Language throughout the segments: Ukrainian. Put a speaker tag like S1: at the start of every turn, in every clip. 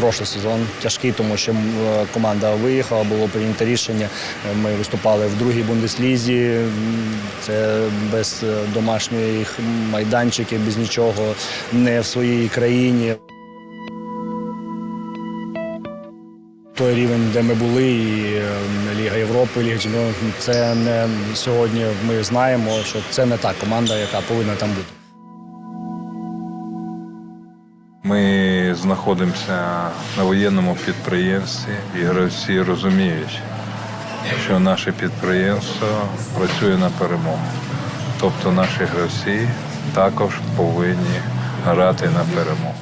S1: Прошлий сезон тяжкий, тому що е, команда виїхала, було прийнято рішення. Е, Ми виступали в другій бундеслізі. Це без е, домашніх майданчиків, без нічого, не в своїй країні. Той рівень, де ми були, і Ліга Європи, Ліга Чемпіонів, це не сьогодні. Ми знаємо, що це не та команда, яка повинна там бути.
S2: Ми знаходимося на воєнному підприємстві і гравці розуміють, що наше підприємство працює на перемогу. Тобто наші гравці також повинні грати на перемогу.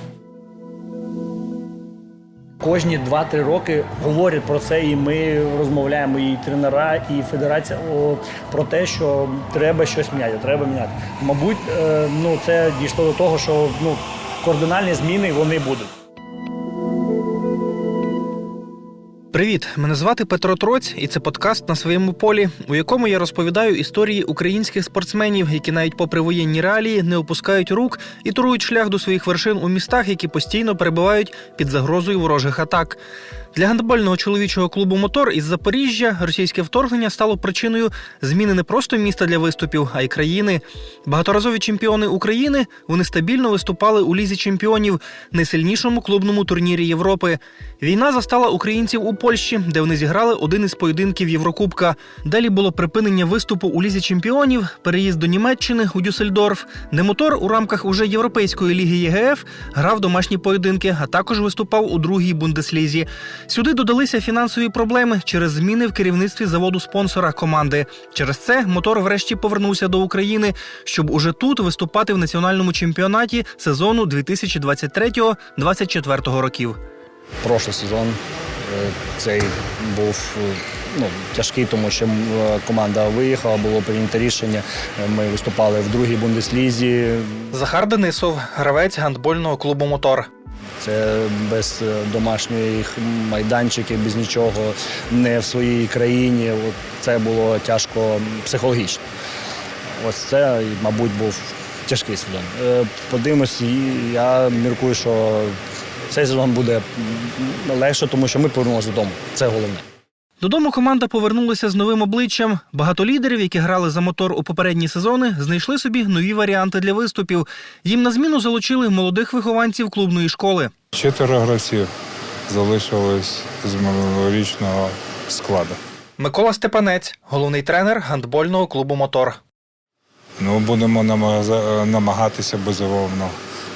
S1: Кожні 2-3 роки говорять про це, і ми розмовляємо, і тренера, і федерація о, про те, що треба щось міняти, треба міняти. Мабуть, е, ну це дійшло до того, що ну кардинальні зміни вони будуть.
S3: Привіт, мене звати Петро Троць, і це подкаст на своєму полі, у якому я розповідаю історії українських спортсменів, які навіть попри воєнні реалії не опускають рук і турують шлях до своїх вершин у містах, які постійно перебувають під загрозою ворожих атак. Для гандбольного чоловічого клубу Мотор із Запоріжжя російське вторгнення стало причиною зміни не просто міста для виступів, а й країни. Багаторазові чемпіони України вони стабільно виступали у лізі чемпіонів, найсильнішому клубному турнірі Європи. Війна застала українців у Польщі, де вони зіграли один із поєдинків Єврокубка. Далі було припинення виступу у лізі чемпіонів, переїзд до Німеччини у Дюссельдорф, де мотор у рамках уже європейської ліги ЄГФ грав домашні поєдинки, а також виступав у другій бундеслізі. Сюди додалися фінансові проблеми через зміни в керівництві заводу спонсора команди. Через це мотор врешті повернувся до України, щоб уже тут виступати в національному чемпіонаті сезону 2023-2024 років.
S1: Прошлий сезон е, цей був е, ну, тяжкий, тому що е, команда виїхала, було прийнято рішення. Ми виступали в другій бундеслізі.
S3: Захар Денисов, гравець гандбольного клубу Мотор.
S1: Це без е, домашніх майданчиків, без нічого, не в своїй країні. Це було тяжко психологічно. Ось це, мабуть, був тяжкий сезон. Е, Подивимось, я міркую, що цей сезон буде легше, тому що ми повернулися додому. Це головне.
S3: Додому команда повернулася з новим обличчям. Багато лідерів, які грали за мотор у попередні сезони, знайшли собі нові варіанти для виступів. Їм на зміну залучили молодих вихованців клубної школи.
S2: Четверо гравців залишилось з минулорічного складу.
S3: Микола Степанець, головний тренер гандбольного клубу Мотор.
S2: Ну, будемо намага- намагатися безумовно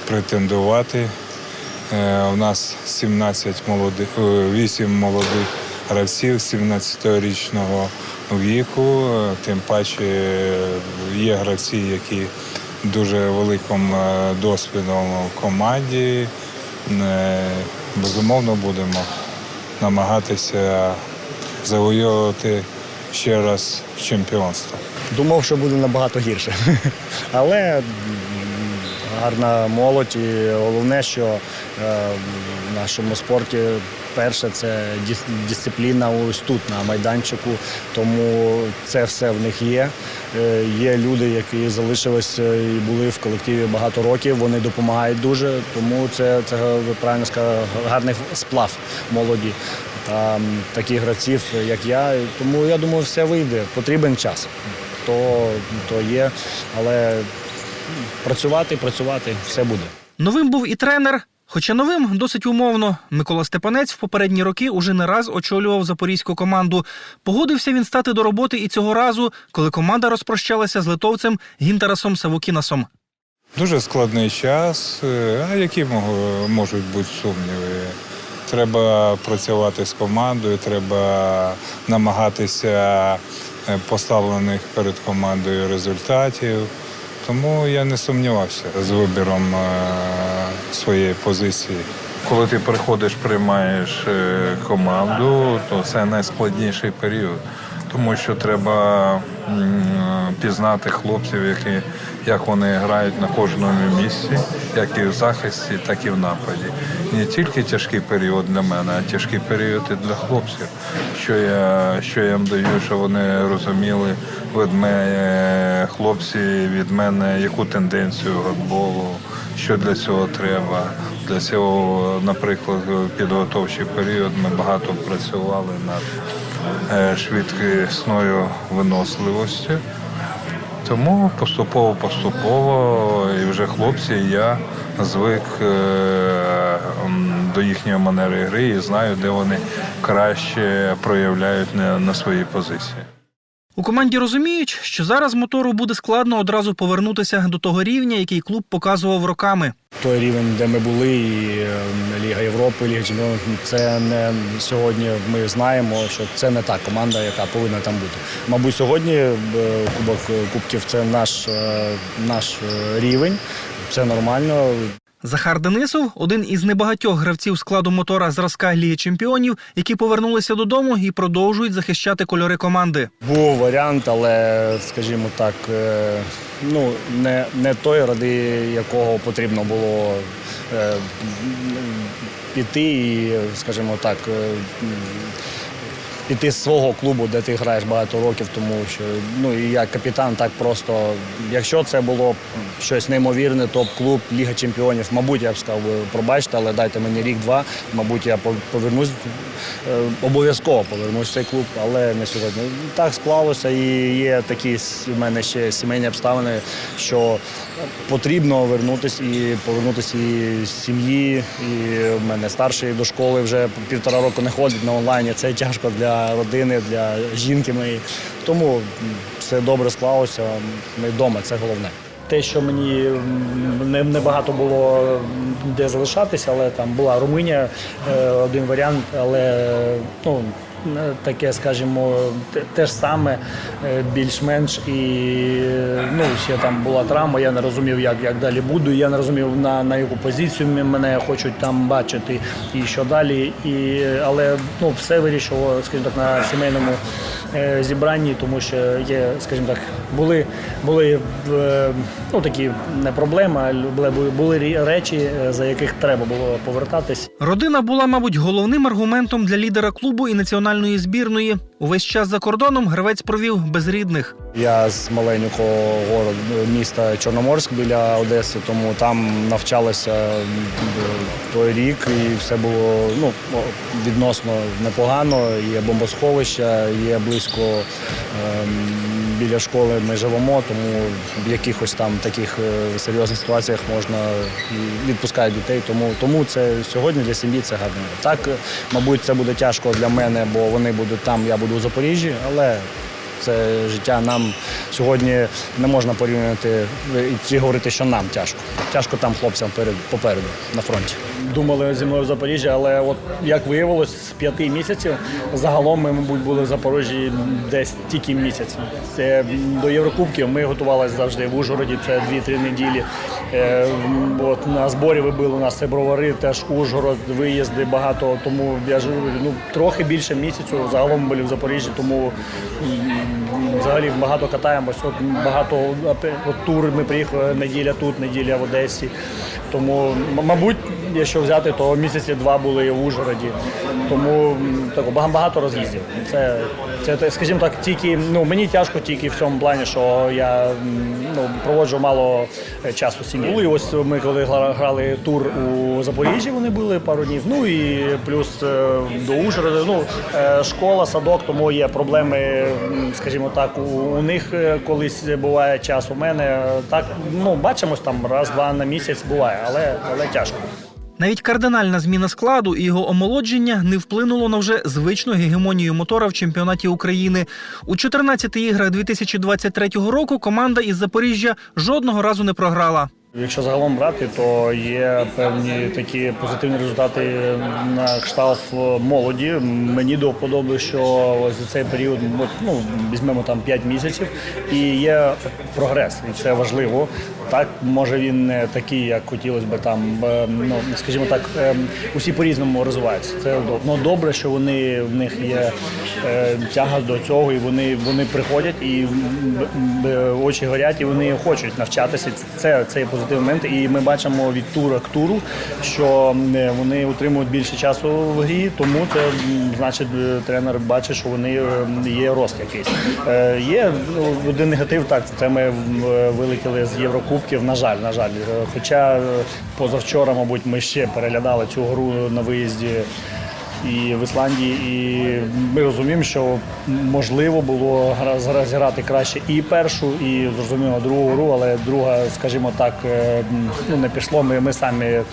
S2: претендувати. Е, У нас 17 молодих, 8 молодих гравців 17-річного віку. Е, Тим паче е, є гравці, які дуже великим е, досвідом в команді. Безумовно, будемо намагатися завоювати ще раз чемпіонство.
S1: Думав, що буде набагато гірше. Але гарна молодь і головне, що в нашому спорті перше це дисципліна ось тут, на майданчику. Тому це все в них є. Е, Є люди, які залишилися і були в колективі багато років. Вони допомагають дуже. Тому це, це ви правильно сказали, гарний сплав молоді. Та таких гравців, як я. Тому я думаю, все вийде. Потрібен час то, то є. Але працювати, працювати, все буде.
S3: Новим був і тренер. Хоча новим досить умовно. Микола Степанець в попередні роки уже не раз очолював запорізьку команду. Погодився він стати до роботи і цього разу, коли команда розпрощалася з литовцем Гінтарасом Савукінасом.
S2: Дуже складний час. Е, А які можуть бути сумніви? Треба працювати з командою, треба намагатися е, поставлених перед командою результатів. Тому я не сумнівався з вибіром е, своєї позиції. Коли ти приходиш, приймаєш е, команду, то це найскладніший період, тому що треба пізнати хлопців, які, як вони грають на кожному місці, як і в захисті, так і в нападі. Не тільки тяжкий період для мене, а тяжкий період і для хлопців. Що я, що я їм даю, що вони розуміли від мене, хлопці від мене, яку тенденцію гандболу, що для цього треба. Для цього, наприклад, підготовчий період ми багато працювали над е, швидкісною виносливостю. Тому поступово-поступово і вже хлопці, і я звик е, до їхньої манери гри і знаю, де вони краще проявляють на, своїй позиції.
S3: У команді розуміють, що зараз мотору буде складно одразу повернутися до того рівня, який клуб показував роками.
S1: Той рівень, де ми були, і е, Ліга Європи, Ліга Чемпіонів, це не сьогодні. Ми знаємо, що це не та команда, яка повинна там бути. Мабуть, сьогодні е, Кубок Кубків це наш, е, наш е, рівень. Це нормально.
S3: Захар Денисов один із небагатьох гравців складу мотора зразка Ліги Чемпіонів, які повернулися додому і продовжують захищати кольори команди.
S1: Був варіант, але, скажімо так, е, ну, не, не той, ради якого потрібно було е, піти і, скажімо так, е, піти з свого клубу, де ти граєш багато років, тому що ну і як капітан так просто. Якщо це було щось неймовірне, топ-клуб, Ліга Чемпіонів, мабуть, я б сказав, пробачте, але дайте мені рік-два. Мабуть, я повернусь е, обов'язково повернусь в цей клуб, але не сьогодні. Так склалося, і є такі в мене ще сімейні обставини, що потрібно вернутися і повернутися і сім'ї. І в мене старший до школи вже півтора року не ходить на онлайні. Це тяжко для родини, для жінки моєї. Тому все добре склалося. Ми вдома, це головне. Те, що мені не багато було де залишатися, але там була Румунія, е, один варіант, але ну. Е, Таке, скажімо, те, ж саме, е, більш-менш, і е, ну, ще там була травма, я не розумів, як, як далі буду. Я не розумів, на, на яку позицію мене хочуть там бачити і що далі. І, але ну, все вирішило, скажімо так, на сімейному зібранні, тому що є, скажімо так, були, були е, ну, такі не проблеми, були, були речі, е, за яких треба було повертатись.
S3: Родина була, мабуть, головним аргументом для лідера клубу і національної збірної. Увесь час за кордоном гравець провів без рідних.
S1: Я з маленького міста Чорноморськ біля Одеси, тому там навчалася той рік, і все було ну, відносно непогано. Є бомбосховища, є близько ем, біля школи ми живемо, тому в якихось там таких е, серйозних ситуаціях можна відпускати дітей. Тому, тому це сьогодні для сім'ї це гарно. Так, е, мабуть, це буде тяжко для мене, бо вони будуть там, я буду в Запоріжжі, але це життя нам сьогодні не можна порівняти чи говорити, що нам тяжко. Тяжко там хлопцям перед попереду на фронті. Думали зі мною в Запоріжжі, але от як виявилось, з п'яти місяців загалом ми, мабуть, були в Запоріжжі десь тільки місяць. Це до Єврокубків ми готувалися завжди в Ужгороді. Це 2-3 неділі. Е, от на зборі ви були у нас це бровари, теж Ужгород, виїзди багато. Тому я ж ну трохи більше місяцю. Загалом були в Запоріжжі, тому взагалі багато катаємось. От багато от тур ми приїхали неділя тут, неділя в Одесі. Тому, мабуть, якщо взяти, то місяці два були в Ужгороді. Тому м, так, багато роз'їздів. Це, це, скажімо так, тільки ну мені тяжко тільки в цьому плані, що я ну, проводжу мало е, часу з сім'єю. І ось ми коли грали тур у Запоріжжі, вони були пару днів. Ну і плюс е, до Ужгорода. Ну, е, школа, садок, тому є проблеми, скажімо так, у, у них колись буває час. У мене так, ну бачимось там раз-два на місяць буває, але, але тяжко.
S3: Навіть кардинальна зміна складу і його омолодження не вплинуло на вже звичну гегемонію мотора в чемпіонаті України. У 14 іграх 2023 року команда із Запоріжжя жодного разу не програла.
S1: Якщо загалом брати, то є певні такі позитивні результати на кшталт молоді. Мені до вподоби, що за цей період ну, візьмемо там 5 місяців, і є прогрес, і це важливо. Так, може він не такий, як хотілося б там, ну скажімо так, е, усі по-різному розвиваються. Це ну, добре, що вони в них є е, тяга до цього, і вони, вони приходять і очі горять, і вони хочуть навчатися. Це, це є позитивний момент. І ми бачимо від тура к туру, що е, вони отримують більше часу в грі, тому це значить е, тренер бачить, що вони є рост якийсь. Є ну, один негатив, так це ми вилетіли з Єврокубків. Єврокубків, на жаль, на жаль. Е, Хоча е, позавчора, мабуть, ми ще переглядали цю гру на виїзді і в Ісландії, і ми розуміємо, що можливо було гра- розіграти краще і першу, і зрозуміло другу гру, але друга, скажімо так, е, ну не пішло. Ми, ми самі е,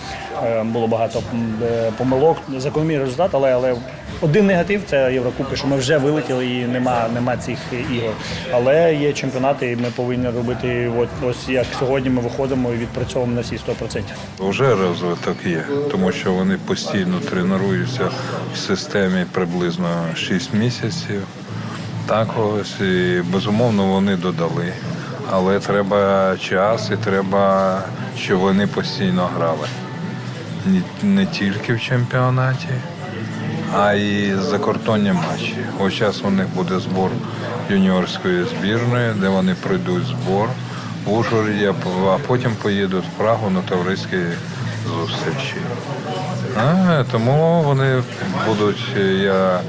S1: було багато е, помилок. Закономірний результат, але, але один негатив це Єврокубки, що ми вже вилетіли і нема, нема цих ігор. Але є чемпіонати, і ми повинні робити от ось як сьогодні. Ми виходимо і відпрацьовуємо на всі 100%.
S2: Вже розвиток є, тому що вони постійно тренуються в системі приблизно 6 місяців. Так ось і безумовно вони додали. Але треба час і треба, щоб вони постійно грали. Не тільки в чемпіонаті, а й закордонні матчі. Ось зараз у них буде збор юніорської збірної, де вони пройдуть збор в Ужгороді, а потім поїдуть в Прагу на товариські зустрічі. Тому вони будуть, я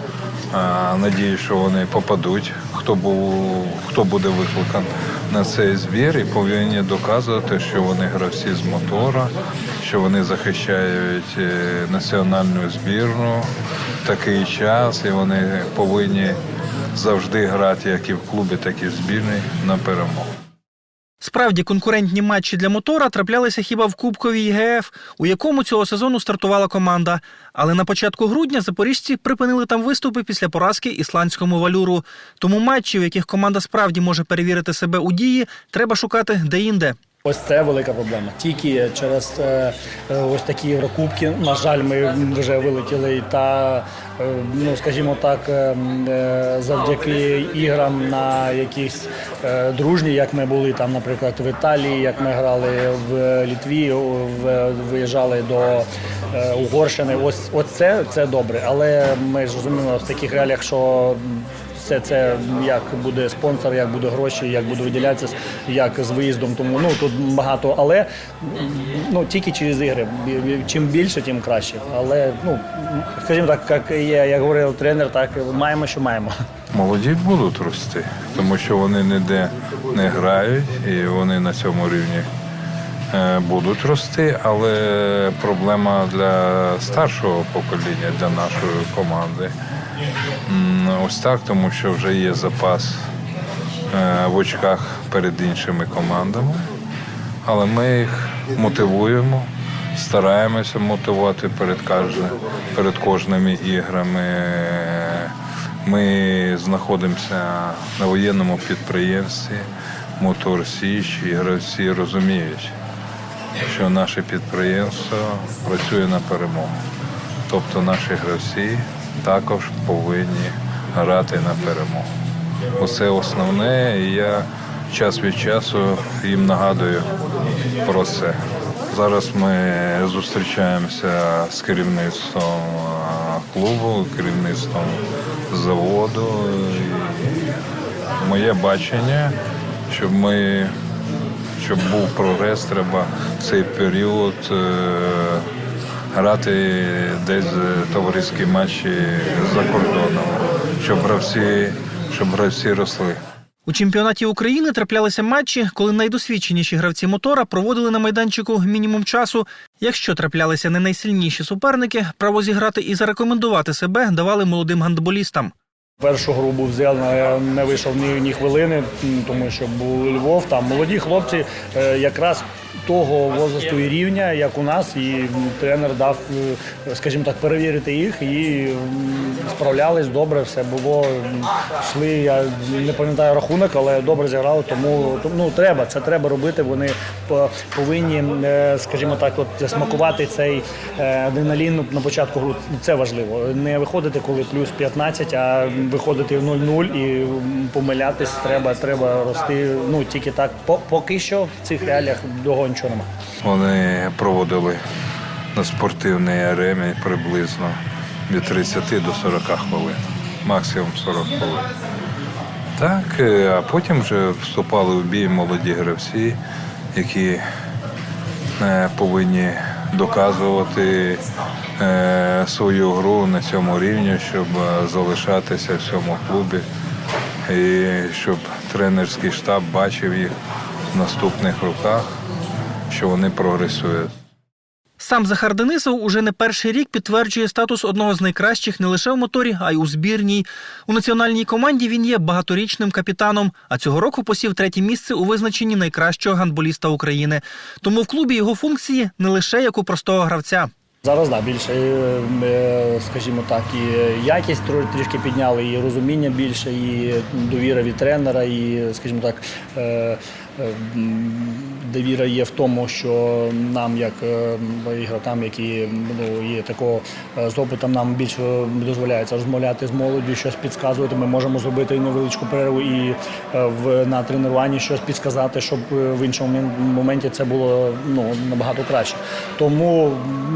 S2: надію, що вони попадуть, хто був, хто буде викликан на цей збір, і повинні доказувати, що вони гравці з мотора, що вони захищають е, національну збірну в такий час, і вони повинні завжди грати як і в клубі, так і в збірній на перемогу.
S3: Справді конкурентні матчі для мотора траплялися хіба в Кубковій ГФ, у якому цього сезону стартувала команда. Але на початку грудня запоріжці припинили там виступи після поразки ісландському валюру. Тому матчі, в яких команда справді може перевірити себе у дії, треба шукати де-інде.
S1: Ось це велика проблема. Тільки через е, ось такі Єврокубки, на жаль, ми вже вилетіли. Та е, ну скажімо так, е, е, завдяки іграм на якісь дружні, як ми були там, наприклад, в Італії, як ми грали в Літві, виїжджали до Угорщини. Ось оце це добре. Але ми ж розуміємо в таких реаліях, що все це як буде спонсор, як буде гроші, як буде виділятися, як з виїздом. Тому ну тут багато, але ну тільки через ігри. Чим більше, тим краще. Але ну скажімо так, як є, як говорив тренер, так маємо, що маємо.
S2: Молоді будуть рости, тому що вони ніде не грають і вони на цьому рівні е, будуть рости. Але проблема для старшого покоління, для нашої команди. Ось так, тому що вже є запас е, в очках перед іншими командами. Але ми їх мотивуємо, стараємося мотивувати перед кожним, перед кожними іграми. Ми знаходимося на воєнному підприємстві Мотор Січ, і гравці розуміють, що наше підприємство працює на перемогу. Тобто наші гравці також повинні грати на перемогу. Оце основне, і я час від часу їм нагадую про це. Зараз ми зустрічаємося з керівництвом клубу, керівництвом заводу. І моє бачення, щоб ми щоб був прогрес, треба в цей період е, грати десь е, товариські матчі за кордоном, щоб гравці, щоб гравці росли.
S3: У чемпіонаті України траплялися матчі, коли найдосвідченіші гравці мотора проводили на майданчику мінімум часу. Якщо траплялися не найсильніші суперники, право зіграти і зарекомендувати себе давали молодим гандболістам.
S1: Першу гру був взяв, не- не вийшов ні, ні хвилини, тому що був Львов. Там молоді хлопці е, якраз того возрасту і рівня, як у нас, і тренер дав, е, скажімо так, перевірити їх і справлялись добре, все було. Йшли, я не пам'ятаю рахунок, але добре зіграли, тому ну, треба, це треба робити. Вони повинні, е, скажімо так, от засмакувати цей е, адреналін на початку гру. Це важливо. Не виходити, коли плюс 15, а виходити в 0-0 і помилятись треба, треба рости. Ну тільки так. Поки що в цих реаліях дого нічого немає.
S2: Вони проводили на спортивній арені приблизно від 30 до 40 хвилин, максимум 40 хвилин. Так, е, а потім вже вступали в бій молоді гравці, які не повинні доказувати е, свою гру на цьому рівні, щоб е, залишатися в цьому клубі і щоб тренерський штаб бачив їх в наступних роках що вони прогресують.
S3: Сам Захар Денисов уже не перший рік підтверджує статус одного з найкращих не лише в моторі, а й у збірній. У національній команді він є багаторічним капітаном, а цього року посів третє місце у визначенні найкращого гандболіста України. Тому в клубі його функції не лише як у простого гравця.
S1: Зараз да, більше, е, е, скажімо так, і якість трішки підняли, і розуміння більше, і довіра від тренера, і, скажімо так, е, довіра є в тому, що нам, як е, ігрокам, які ну, є такого е, з опитом, нам більше дозволяється розмовляти з молоддю, щось підказувати. Ми можемо зробити невеличку перерву і е, в на тренуванні щось підсказати, щоб е, в іншому моменті це було ну, набагато краще. Тому,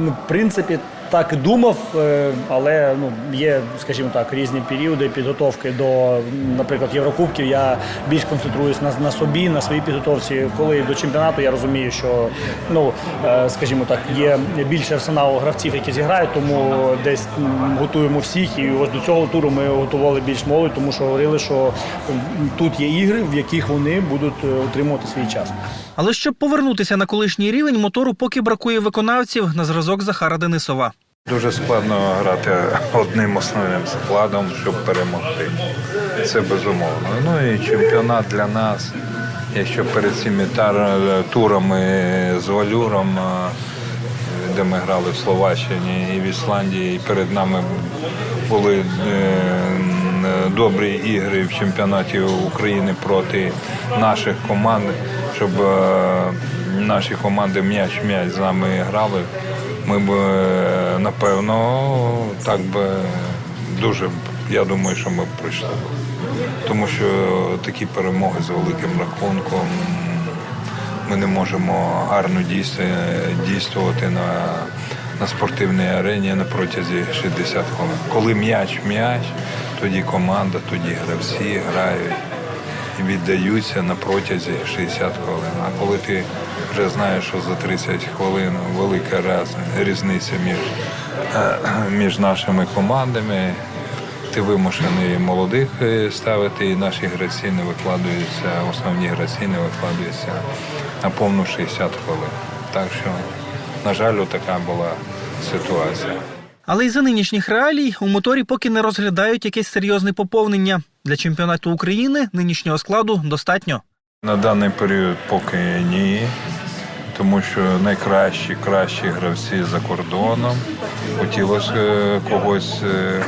S1: в принципі, так і думав, е, але ну, є, скажімо так, різні періоди підготовки до, наприклад, Єврокубків. Я більш концентруюсь на, на собі, на своїй підготовці. Коли до чемпіонату я розумію, що ну, е, скажімо так, є більше арсеналу гравців, які зіграють, тому десь готуємо всіх. І ось до цього туру ми готували більш молодь, тому що говорили, що тут є ігри, в яких вони будуть е, отримувати свій час.
S3: Але щоб повернутися на колишній рівень, мотору поки бракує виконавців на зразок Захара Денисова.
S2: Дуже складно грати одним основним складом, щоб перемогти. Це безумовно. Ну і чемпіонат для нас. Якщо перед цими турами з валюром, е, де ми грали в Словаччині і в Ісландії, і перед нами були е, добрі ігри в чемпіонаті України проти наших команд, щоб е, наші команди м'яч-м'яч з нами грали. Ми б е, напевно так би дуже я думаю, що ми б пройшли. Тому що такі перемоги з великим рахунком ми не можемо гарно дійствувати на, на спортивній арені на протязі 60 хвилин. Коли м'яч м'яч, тоді команда, тоді гравці грають і віддаються на протязі 60 хвилин. А коли ти вже знаєш, що за 30 хвилин велика раз, різниця між, е, між нашими командами, ти вимушений молодих е, ставити, і наші гравці не викладаються, основні гравці не викладаються на повну 60 хвилин. Так що, на жаль, така була ситуація.
S3: Але й за нинішніх реалій у моторі поки не розглядають якесь серйозне поповнення. Для чемпіонату України нинішнього складу достатньо.
S2: На даний період поки ні, тому що найкращі, кращі гравці за кордоном. Хотілося е, когось е,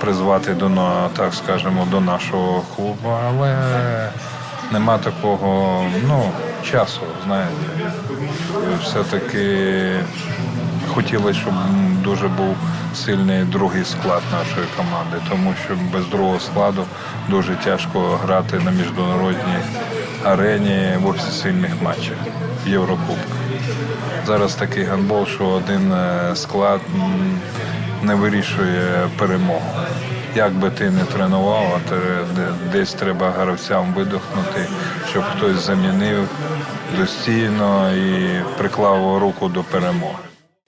S2: призвати до так скажемо, до нашого клубу, але нема такого ну, часу, знаєте. Все-таки хотілося, щоб дуже був сильний другий склад нашої команди, тому що без другого складу дуже тяжко грати на міжнародній арені в офіційних матчах в Єврокубках. Зараз такий гандбол, що один е, склад не вирішує перемогу. Як би ти не тренував, а де- десь треба гравцям видихнути, щоб хтось замінив достійно і приклав руку до перемоги.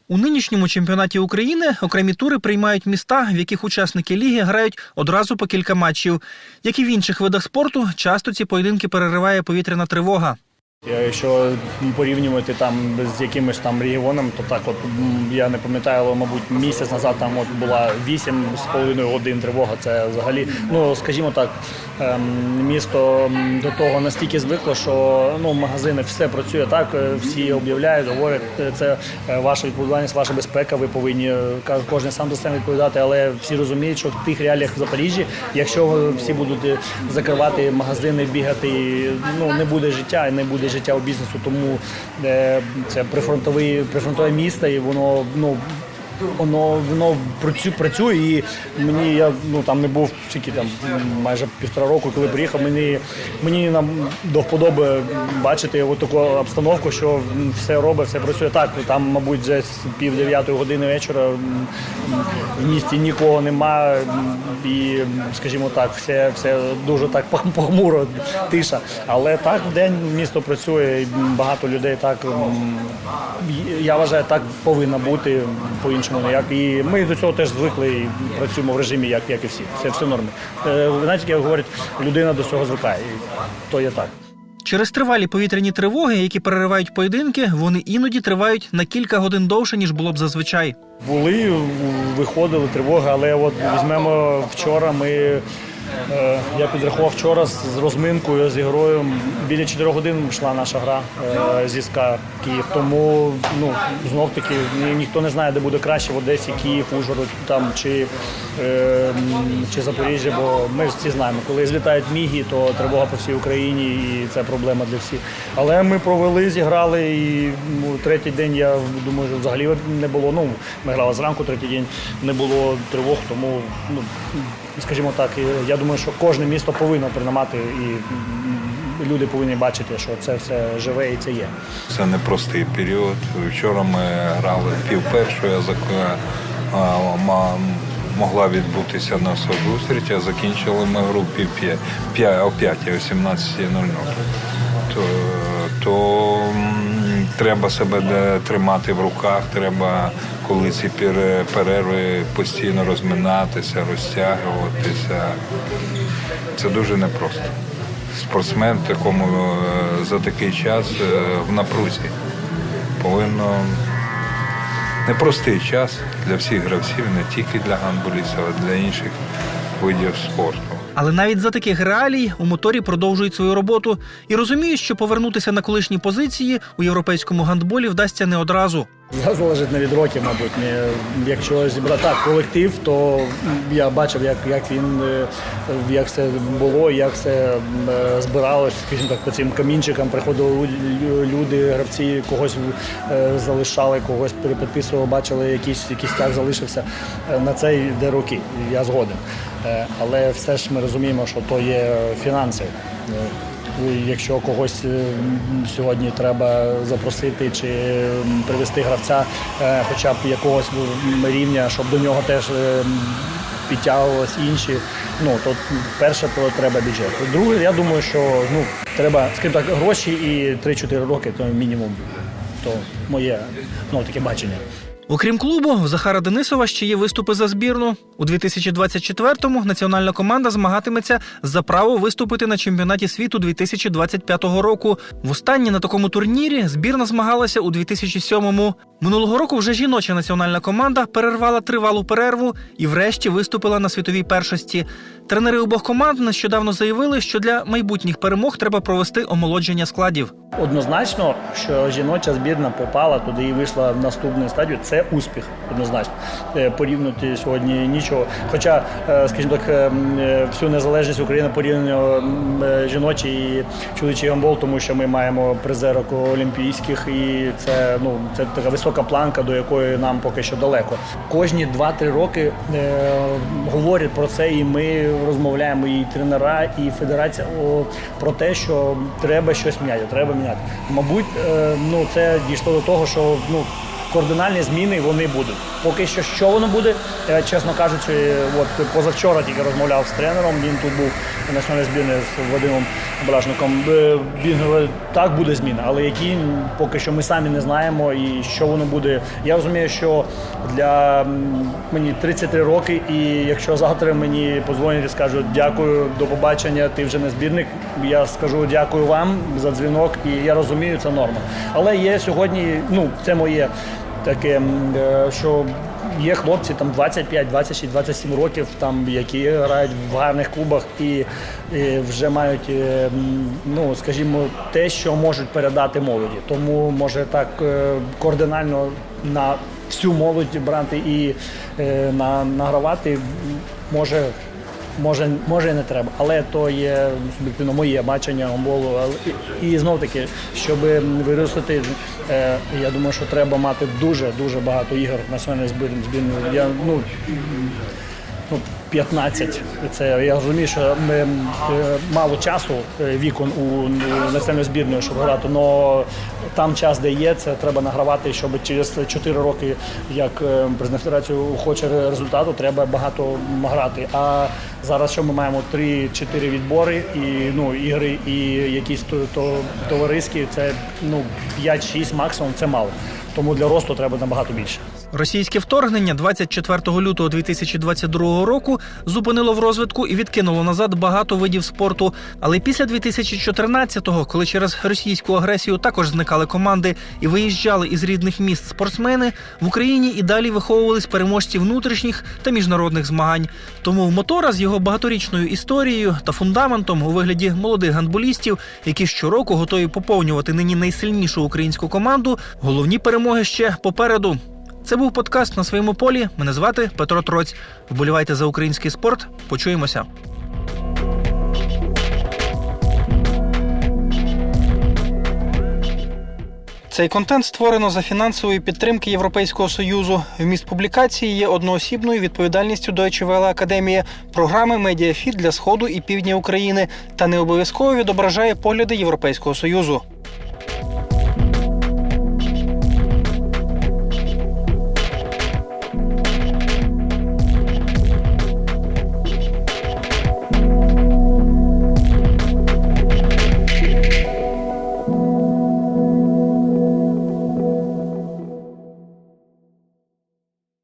S3: У нинішньому чемпіонаті України окремі тури приймають міста, в яких учасники ліги грають одразу по кілька матчів. Як і в інших видах спорту, часто ці поєдинки перериває повітряна тривога.
S1: Якщо порівнювати там з якимось там регіоном, то так, от я не пам'ятаю, але мабуть місяць назад там от була 8,5 годин тривога. Це взагалі, ну скажімо так, ем, місто до того настільки звикло, що ну магазини все працює так, е, всі об'являють, говорять, е, це е, ваша відповідальність, ваша безпека. Ви повинні е, кожен сам за себе відповідати, але всі розуміють, що в тих реаліях в Запоріжжі, якщо всі будуть е, закривати магазини, бігати, ну не буде життя і не буде життя у бізнесу. Тому е, це прифронтове місто, і воно ну. Воно воно працює, і мені я ну там не був скільки там майже півтора року, коли приїхав. Мені мені нам до вподоби бачити таку обстановку, що все робить, все працює так. Там, мабуть, вже з пів дев'ятої години вечора в місті нікого нема, і, скажімо так, все, все дуже так пох- похмуро, тиша. Але так в день місто працює, і багато людей так. Я вважаю, так повинно бути по-іншому Як І ми до цього теж звикли і працюємо в режимі, як, як і всі. Це все норми. Е, Знаєте, як говорять, людина до цього звикає. І то є так.
S3: Через тривалі повітряні тривоги, які переривають поєдинки, вони іноді тривають на кілька годин довше, ніж було б зазвичай.
S1: Були, виходили тривоги, але от візьмемо вчора. Ми я підрахував вчора з розминкою з ігрою. Біля 4 годин йшла наша гра е, зі СКА Київ. Тому ну знов таки ні- ніхто не знає, де буде краще в Одесі, Київ, Ужгород там чи, е, чи Запоріжжя. Бо ми ж всі знаємо, коли злітають міги, то тривога по всій Україні, і це проблема для всіх. Але ми провели, зіграли, і ну, третій день я думаю, що взагалі не було. Ну, ми грали зранку, третій день не було тривог, тому ну, скажімо так, я думаю, що кожне місто повинно приймати і люди повинні бачити, що це все живе і це є.
S2: Це непростий період. Вчора ми грали пів першої, зак- могла відбутися наша зустріч, а закінчили ми гру пів п'я- п'я- о 5, о 17.00. То, то треба себе тримати в руках, треба, коли ці перерви постійно розминатися, розтягуватися. Це дуже непросто. Спортсмен такому е, за такий час е, в напрузі повинно непростий час для всіх гравців, не тільки для гандболістів, а для інших видів спорту.
S3: Але навіть за таких реалій у моторі продовжують свою роботу і розуміють, що повернутися на колишні позиції у європейському гандболі вдасться не одразу.
S1: Це залежить не від років, мабуть. Якщо зібрати так, колектив, то я бачив, як, як він е, як це було, як це е, збиралось, скажімо так, по цим камінчикам приходили люди, гравці, когось е, залишали, когось перепідписували, бачили, якийсь, якийсь тяг залишився. На це йде роки, я згоден. Але все ж ми розуміємо, що то є фінанси. Якщо когось е, сьогодні треба запросити чи привести гравця, е, хоча б якогось рівня, щоб до нього теж е, підтягувалися інші, ну то перше то треба бюджет. Друге, я думаю, що ну треба скажімо так, гроші і 3-4 роки, то мінімум. То моє ну таке бачення.
S3: Окрім клубу, в Захара Денисова ще є виступи за збірну. У 2024-му національна команда змагатиметься за право виступити на чемпіонаті світу 2025 року. Востаннє на такому турнірі збірна змагалася у 2007-му. Минулого року вже жіноча національна команда перервала тривалу перерву і врешті виступила на світовій першості. Тренери обох команд нещодавно заявили, що для майбутніх перемог треба провести омолодження складів.
S1: Однозначно, що жіноча збірна попала туди і вийшла в наступну стадію. Це успіх, однозначно. Е, Порівнювати сьогодні нічого. Хоча, е, скажімо так, е, м, е, всю незалежність України порівняно жіночий і чоловічий гандбол, тому що ми маємо призерок олімпійських, і це ну це така висока планка, до якої нам поки що далеко. Кожні 2-3 роки е, говорять про це, і ми розмовляємо і тренера, і федерація про те, що треба щось міняти, треба міняти. Мабуть, е, ну це дійшло до того, що ну. Координальні зміни вони будуть. Поки що, що воно буде, е, чесно кажучи, от позавчора тільки розмовляв з тренером. Він тут був національної збірної з Вадимом Бражником. Е, Він говорить, так буде зміна, але які поки що ми самі не знаємо і що воно буде. Я розумію, що для мені 33 роки, і якщо завтра мені подзвонять і скажуть дякую, до побачення, ти вже не збірник. Я скажу дякую вам за дзвінок, і я розумію, це норма. Але є сьогодні, ну це моє таке, е, що є хлопці там 25, 26, 27 років, там які грають в гарних клубах і, вже мають, е, ну скажімо, те, що можуть передати молоді. Тому може так е, координально на всю молодь брати і на, награвати може. Може, може і не треба, але то є суб'єктивно моє бачення гомболу. І, і знов таки, щоб виростити, я думаю, що треба мати дуже дуже багато ігор національної збірної. Я ну. Ну, 15. Це я розумію, що ми е, мало часу е, вікон у, у національної збірної, щоб грати. але там час, де є, це треба награвати, щоб через 4 роки, як е, президент федерації хоче результату, треба багато грати. А зараз що ми маємо 3-4 відбори і ну ігри, і якісь то, товариські, це ну 5-6 максимум, це мало. Тому для росту треба набагато більше.
S3: Російське вторгнення 24 лютого 2022 року зупинило в розвитку і відкинуло назад багато видів спорту. Але після 2014-го, коли через російську агресію також зникали команди і виїжджали із рідних міст спортсмени, в Україні і далі виховувались переможці внутрішніх та міжнародних змагань. Тому в мотора з його багаторічною історією та фундаментом у вигляді молодих гандболістів, які щороку готові поповнювати нині найсильнішу українську команду, головні перемоги ще попереду. Це був подкаст на своєму полі. Мене звати Петро Троць. Вболівайте за український спорт. Почуємося. Цей контент створено за фінансової підтримки Європейського союзу. Вміст публікації є одноосібною відповідальністю Deutsche Welle Академія, програми Медіафіт для сходу і півдня України та не обов'язково відображає погляди Європейського союзу.